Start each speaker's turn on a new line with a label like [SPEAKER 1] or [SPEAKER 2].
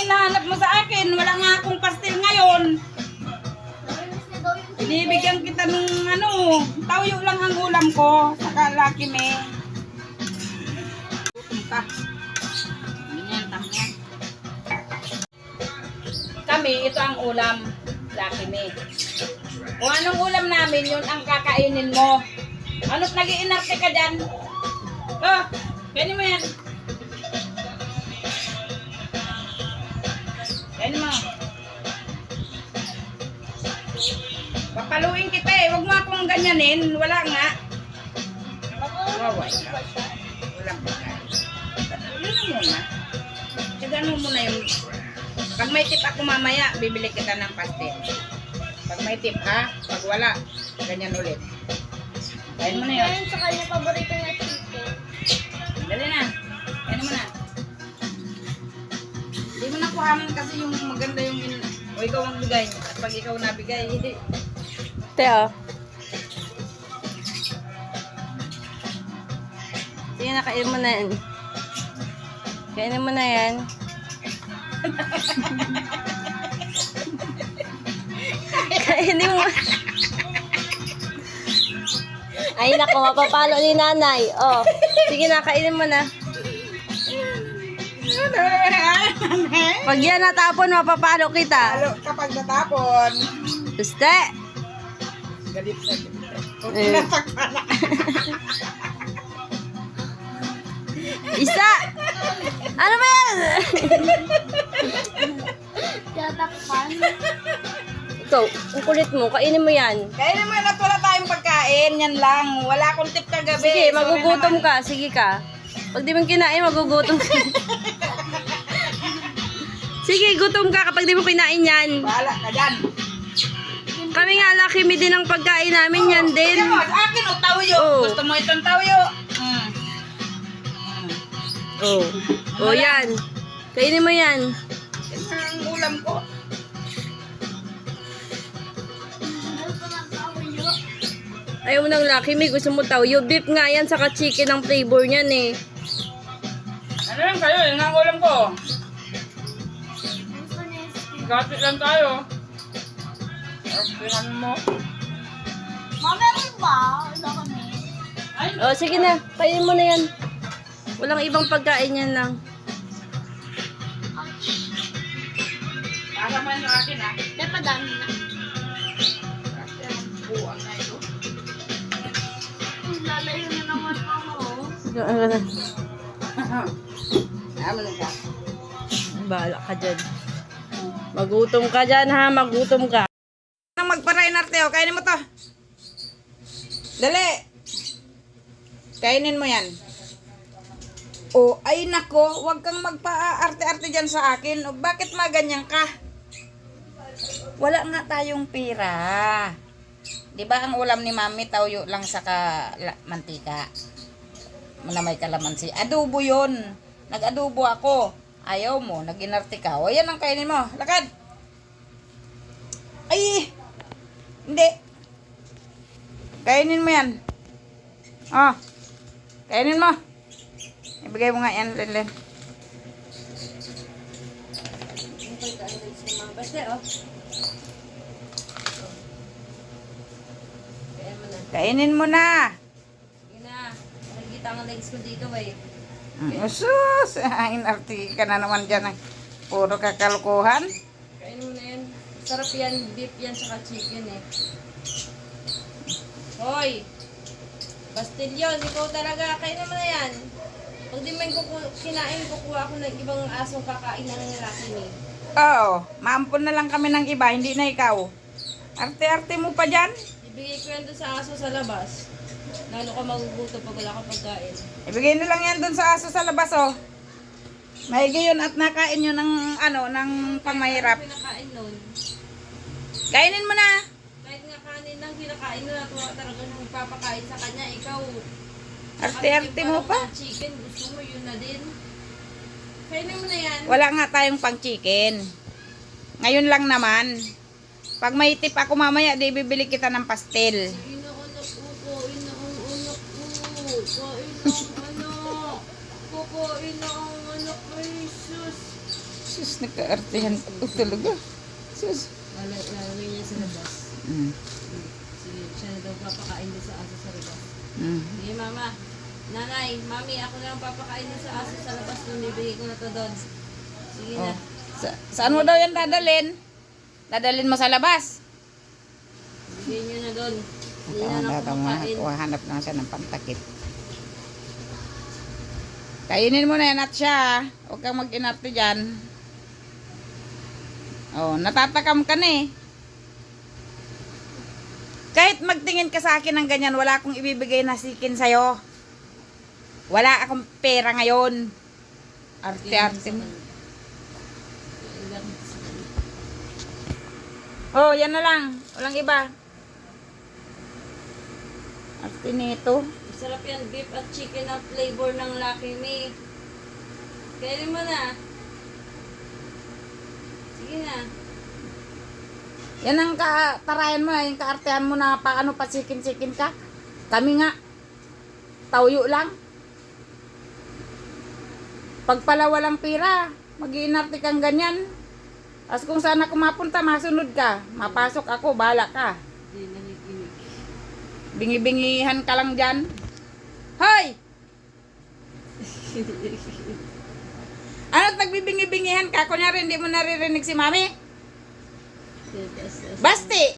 [SPEAKER 1] hinahanap mo sa akin? Wala nga akong pastel ngayon. Binibigyan kita ng ano, tawyo lang ang ulam ko. Saka laki me. Gutom ka. Ganyan. Kami, ito ang ulam. Laki me. Kung anong ulam namin, yun ang kakainin mo. Ano't nag-iinarte ka dyan? Oh, ganyan mo yan. Ganyan mo. Papaluin kita eh. Huwag mo akong ganyanin. Wala nga. Waway ka. Walang pagkain. Yun na muna. Tigan mo muna yung... Pag may tip ako mamaya, bibili kita ng pastel. Pag may tip ha, pag wala, ganyan ulit. Kain mo na yun.
[SPEAKER 2] Yan sa kanya paborito niya chicken.
[SPEAKER 1] Dali na. Kain mo na. Hindi mo na kuhaman kasi yung maganda yung... In... O ikaw ang bigay. At pag ikaw nabigay, hindi.
[SPEAKER 3] Teo. Sige na, kainin mo na yan. Kainin mo na yan. kainin mo. Ay, nako, mapapalo ni nanay. Oh, sige na, kainin mo na. Pag yan natapon, mapapalo kita.
[SPEAKER 1] Lalo kapag natapon.
[SPEAKER 3] Guste.
[SPEAKER 1] Galit na. Kung
[SPEAKER 3] Eh.
[SPEAKER 1] tinatakpan na.
[SPEAKER 3] Isa! Ano ba yan?
[SPEAKER 2] Tatakpan.
[SPEAKER 3] Ikaw, ang kulit mo, kainin mo yan.
[SPEAKER 1] Kaya naman at wala tayong pagkain, yan lang. Wala akong tip kagabi.
[SPEAKER 3] Sige,
[SPEAKER 1] Sorry
[SPEAKER 3] magugutom
[SPEAKER 1] naman.
[SPEAKER 3] ka. Sige ka. Pag di mo kinain, magugutom ka. Sige, gutom ka kapag di mo kinain yan.
[SPEAKER 1] Bahala ka dyan.
[SPEAKER 3] Kami nga, laki me din ang pagkain namin yan din.
[SPEAKER 1] Tingnan mo, sa akin o tawyo.
[SPEAKER 3] Oo.
[SPEAKER 1] Gusto mo itong tawyo? Mm.
[SPEAKER 3] Oh. Oh, yan. Kainin mo yan.
[SPEAKER 1] Yan ang ulam ko.
[SPEAKER 3] Ayaw mo ng laki me, gusto mo tawyo. Beef nga yan, saka chicken ang flavor niyan eh.
[SPEAKER 1] Lang kayo? Yan ang ulam ko. Gati lang tayo. Tingnan mo.
[SPEAKER 2] Mami, ano ba? Wala kami.
[SPEAKER 1] Ay,
[SPEAKER 3] Oh, sige na. Kainin mo na yan. Walang ibang pagkain yan lang.
[SPEAKER 1] para man yung akin ah.
[SPEAKER 2] Kaya padami na.
[SPEAKER 1] Kasi ang buwan na ito.
[SPEAKER 2] Lalayo na naman ako.
[SPEAKER 3] Ano na? Bahala ka dyan. Magutom ka dyan ha, magutom ka.
[SPEAKER 1] Magparain arte, o. Kainin mo to. Dali. Kainin mo yan. O, ay nako, wag kang magpa-arte-arte dyan sa akin. O, bakit maganyan ka? Wala nga tayong pera. Di ba ang ulam ni mami, tawyo lang sa mantika. Na may kalamansi. Adobo yon. Nag-adobo ako. Ayaw mo, nag-inarte ka. O, yan ang kainin mo. Lakad. Ay! Hindi. Kainin mo yan. Oh. Kainin mo. Ibigay mo nga yan, Lenlen. Kainin mo na.
[SPEAKER 3] Sige na. Nakikita ang legs ko dito eh.
[SPEAKER 1] Sus! Inarti ka na naman dyan. eh. Puro kakalkuhan.
[SPEAKER 3] Kainin mo na yan. Sarap yan, beef yan, saka chicken eh. Hoy! Bastilyon, ikaw talaga. Kainin mo na yan. Pag di man kuku kinain, kukuha ako ng ibang asong kakain ng lalaki ni.
[SPEAKER 1] Oo. Maampun na lang kami ng iba, hindi na ikaw. Arte-arte mo pa dyan.
[SPEAKER 3] Ibigay ko yan sa aso sa labas. Lalo ka magugutom pag wala ka pagkain.
[SPEAKER 1] Ibigay na lang yan dun sa aso sa labas, oh. Maigi yun at nakain yun ng, ano, ng.
[SPEAKER 3] Pinakain nun.
[SPEAKER 1] Kainin mo na.
[SPEAKER 3] Kahit nga kanin lang pinakain nun at wala talaga nang papakain sa kanya, ikaw.
[SPEAKER 1] Arte-arte mo pa.
[SPEAKER 3] Chicken, gusto mo yun na din. Kainin mo na yan.
[SPEAKER 1] Wala nga tayong pang chicken. Ngayon lang naman. Pag may tip ako mamaya, di bibili kita ng pastel.
[SPEAKER 3] Inaanak ko, kain na ang anak ko. Na ang anak. Kakain na ang anak ko, Jesus.
[SPEAKER 1] Sus, nagkaartehan ko talaga. Sus.
[SPEAKER 3] Lalagay niya sa labas.
[SPEAKER 1] Mm.
[SPEAKER 3] Sige, siya na daw papakain din sa aso sa labas.
[SPEAKER 1] Mm.
[SPEAKER 3] Sige, mama. Nanay, mami, ako na lang papakain din sa aso sa labas doon. Bibigay ko na to doon. Sige na.
[SPEAKER 1] Oh. Sa, saan mo daw yan dadalhin? Dadalhin mo sa labas?
[SPEAKER 3] Bigay niyo na doon. Hindi na kumakain.
[SPEAKER 1] hanap na siya ng pantakip. Kainin mo na yan at siya. Huwag kang mag-inarte dyan. Oh, natatakam ka na eh. Kahit magtingin ka sa akin ng ganyan, wala akong ibibigay na sikin sa'yo. Wala akong pera ngayon. Arte-arte mo. Oh, yan na lang. Walang iba. Arte nito.
[SPEAKER 3] Sarap yan, beef at chicken ang flavor ng Lucky Me. Kainin mo na. Sige na.
[SPEAKER 1] Yan ang katarayan mo, yung kaartehan mo na paano pasikin-sikin ka. Kami nga, tauyo lang. Pag pala walang pira, mag-iinarte kang ganyan. As kung saan ako mapunta, masunod ka. Mapasok ako, bala ka.
[SPEAKER 3] Hindi nakikinig.
[SPEAKER 1] Bingi-bingihan ka lang dyan. Hoy! Ano't nagbibingi-bingihan ka? Kunyari, hindi mo naririnig si mami? Basti!